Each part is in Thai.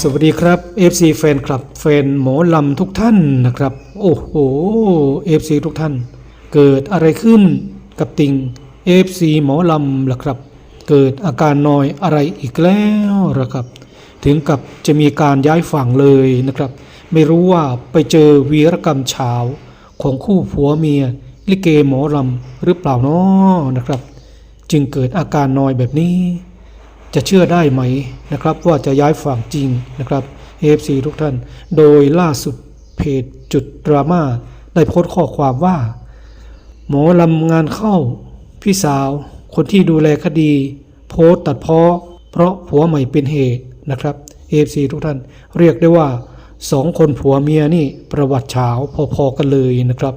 สวัสดีครับ FC แฟนคลับแฟนหมอลำทุกท่านนะครับ โอ้โห FC ทุกท่าน เกิดอะไรขึ้นกับติง FC หมอลำล่ะครับ เกิดอาการนอยอะไรอีกแล้วล่ะครับ ถึงกับจะมีการย้ายฝั่งเลยนะครับ ไม่รู้ว่าไปเจอวีรกรรมเฉาของคู่ผัวเมีย ลิเกหมอลำหรือเปล่าน้อนะครับ จึงเกิดอาการนอยแบบนี้ จะเชื่อได้ไหมนะครับว่าจะย้ายฝั่งจริงนะครับ AFC ทุกท่าน โดยล่าสุดเพจจุดดราม่าได้โพสต์ข้อความว่า หมอลำงานเข้า พี่สาว คนที่ดูแลคดี โพสต์ตัดเพ้อเพราะผัวใหม่เป็นเหตุนะครับ AFC ทุกท่านเรียกได้ว่าสองคนผัวเมียนี่ประวัติเฉาพอๆกันเลยนะครับ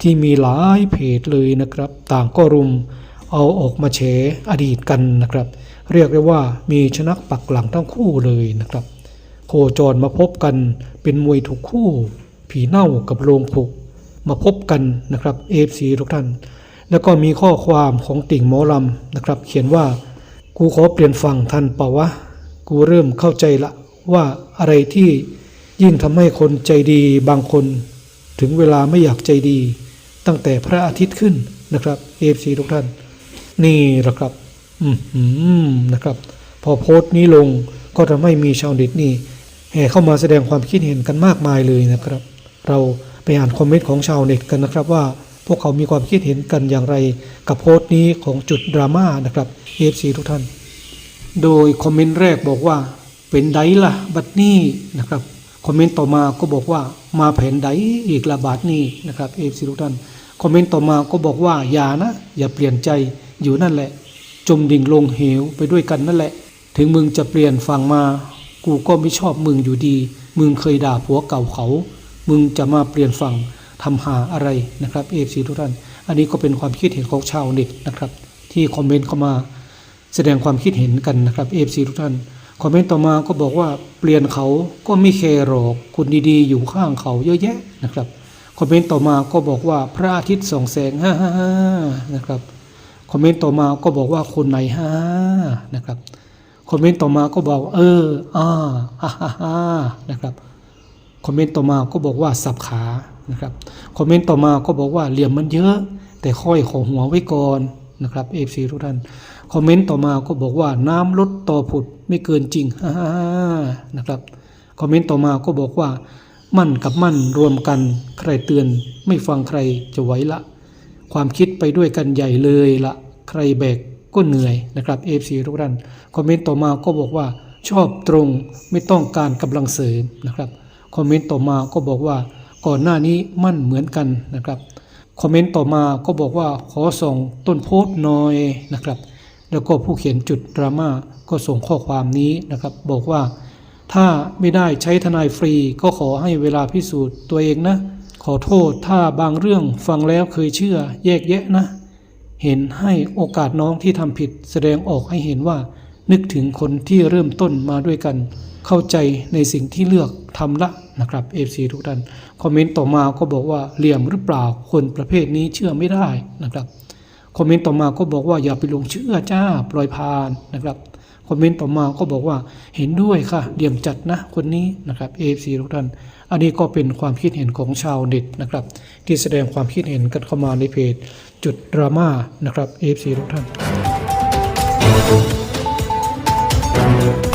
ที่มีหลายเพจเลยนะครับ ต่างก็รุม เอาออกมาแฉอดีตกันนะครับ เรียกได้ว่ามีชนักปักหลังทั้งคู่เลยนะครับ โคจรมาพบกันเป็นมวยถูกคู่ ผีเน่ากับโรงผุมาพบกันนะครับเอฟซีทุกท่าน แล้วก็มีข้อความของติ่งหมอลำนะครับ เขียนว่า กูขอเปลี่ยนฝั่งทันเปล่าวะ กูเริ่มเข้าใจละว่าอะไรที่ยิ่งทำให้คนใจดีบางคน ถึงเวลาไม่อยากใจดี ตั้งแต่พระอาทิตย์ขึ้นนะครับเอฟซีทุกท่าน นี่แหละครับอืมนะครับ พอโพสต์นี้ลงก็ทำให้มีชาวเน็ตนี่แห่เข้ามาแสดงความคิดเห็นกันมากมายเลยนะครับ เราไปอ่านคอมเมนต์ของชาวเน็ตกันนะครับว่าพวกเขามีความคิดเห็นกันอย่างไร กับโพสต์นี้ของจุดดราม่านะครับ FC ทุกท่าน โดยคอมเมนต์แรกบอกว่า เป็นไดล่ะบัดนี้นะครับคอมเมนต์ต่อมาก็บอกว่ามาแผนไดอีกละบาทนี้นะครับเอฟซีทุกท่าน คอมเมนต์ต่อมาก็บอกว่าอย่านะ อย่าเปลี่ยนใจอยู่นั่นแหละ จมดิ่งลงเหวไปด้วยกันนั่นแหละ ถึงมึงจะเปลี่ยนฝั่งมา กูก็ไม่ชอบมึงอยู่ดี มึงเคยด่าผัวเก่าเขา มึงจะมาเปลี่ยนฝั่งทำหาอะไรนะครับเอฟซีทุกท่านอันนี้ก็เป็นความคิดเห็นของชาวเน็ตนะครับ ที่คอมเมนต์เข้ามาแสดงความคิดเห็นกันนะครับ FC ทุกท่านคอมเมนต์ต่อมาก็บอกว่าเปลี่ยนเขาก็ไม่แคร์หรอกคนดีๆ อยู่ข้างเขาเยอะแยะนะครับ คอมเมนต์ต่อมาก็บอกว่าพระอาทิตย์ส่องแสงฮ่าฮ่าฮ่านะครับคอมเมนต์ต่อมาก็บอกว่าคนไหนฮ่านะครับคอมเมนต์ต่อมาก็บอกเอออ่าฮ่าฮ่านะครับคอมเมนต์ต่อมาก็บอกว่าสับขานะครับคอมเมนต์ต่อมาก็บอกว่าเหลี่ยมมันเยอะ แต่ค่อยขอหัวไว้ก่อนนะครับ FC ทุกท่านคอมเมนต์ต่อมาก็บอกว่าน้ำลดต่อผุดไม่เกินจริงฮ่าฮ่าฮ่านะครับคอมเมนต์ต่อมาก็บอกว่า มั่นกับมั่นรวมกัน ใครเตือนไม่ฟังใครจะไหวละ ความคิดไปด้วยกันใหญ่เลยละใครแบกก็เหนื่อยนะครับ FC ทุกท่านคอมเมนต์ต่อมาก็บอกว่าชอบตรงไม่ต้องการกำลังเสริมนะครับคอมเมนต์ต่อมาก็บอกว่าก่อนหน้านี้มั่นเหมือนกันนะครับคอมเมนต์ต่อมาก็บอกว่าขอส่งต้นโพสต์หน่อยนะครับ แล้วก็ผู้เขียนจุดดราม่าก็ส่งข้อความนี้นะครับ บอกว่า ถ้าไม่ได้ใช้ทนายฟรีก็ขอให้เวลาพิสูจน์ตัวเองนะ ขอโทษถ้าบางเรื่องฟังแล้วเคยเชื่อแยกแยะนะ เห็นให้โอกาสน้องที่ทำผิดแสดงออกให้เห็นว่า นึกถึงคนที่เริ่มต้นมาด้วยกัน เข้าใจในสิ่งที่เลือกทำละนะครับ FC ทุกท่านคอมเมนต์ต่อมาก็บอกว่าเหลี่ยมหรือเปล่าคนประเภทนี้เชื่อไม่ได้นะครับคอมเมนต์ต่อมาก็บอกว่าอย่าไปหลงเชื่อจ้าปล่อยผ่านนะครับ คอมเมนต์ต่อมาก็บอกว่าเห็นด้วยค่ะ เดี่ยมจัดนะคนนี้นะครับ AFC ทุกท่าน อันนี้ก็เป็นความคิดเห็นของชาวเน็ตนะครับ ที่แสดงความคิดเห็นกันเข้ามาในเพจ จุดดราม่านะครับ AFC ทุกท่าน